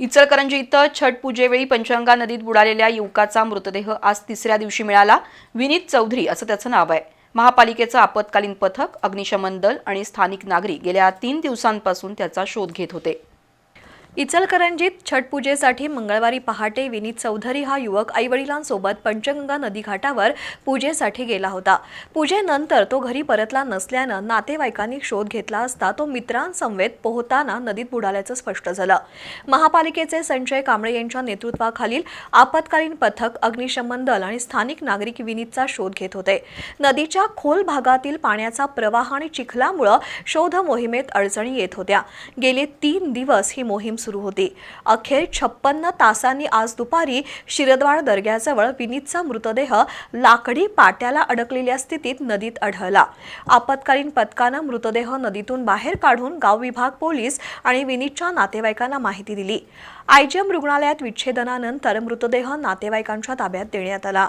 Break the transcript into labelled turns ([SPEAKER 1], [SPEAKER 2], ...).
[SPEAKER 1] इचलकरंजी इथं छठ पूजेवेळी पंचगंगा नदीत बुडालेल्या युवकाचा मृतदेह आज तिसऱ्या दिवशी मिळाला. विनीत चौधरी असं त्याचं नाव आहे. महापालिकेचं आपत्कालीन पथक अग्निशमन दल आणि स्थानिक नागरिक गेल्या तीन दिवसांपासून त्याचा शोध घेत होते.
[SPEAKER 2] इचलकरंजीत छठ पूजेसाठी मंगळवारी पहाटे विनीत चौधरी हा युवक आईवडिलांसोबत पंचगंगा नदीघाटावर पूजेसाठी गेला होता. पूजेनंतर तो घरी परतला नसल्यानं नातेवाईकांनी शोध घेतला असता तो मित्रांसमवेत पोहताना नदीत बुडाल्याचं स्पष्ट झालं. महापालिकेचे संजय कांबळे यांच्या नेतृत्वाखालील आपत्कालीन पथक अग्निशमन दल आणि स्थानिक नागरिक विनीतचा शोध घेत होते. नदीच्या खोल भागातील पाण्याचा प्रवाह आणि चिखलामुळं शोध मोहिमेत अडचणी येत होत्या. गेले तीन दिवस ही मोहीम सुरू होती. अखेर छप्पन्न तासांनी आज दुपारी शिरदवाड दर्ग्याजवळ विनीतचा मृतदेह लाकडी पाट्याला अडकलेल्या स्थितीत नदीत आढळला. आपत्कालीन पथकानं मृतदेह नदीतून बाहेर काढून गाव विभाग पोलीस आणि विनीतच्या नातेवाईकांना माहिती दिली. आयजीएम रुग्णालयात विच्छेदनानंतर मृतदेह नातेवाईकांच्या ताब्यात देण्यात आला.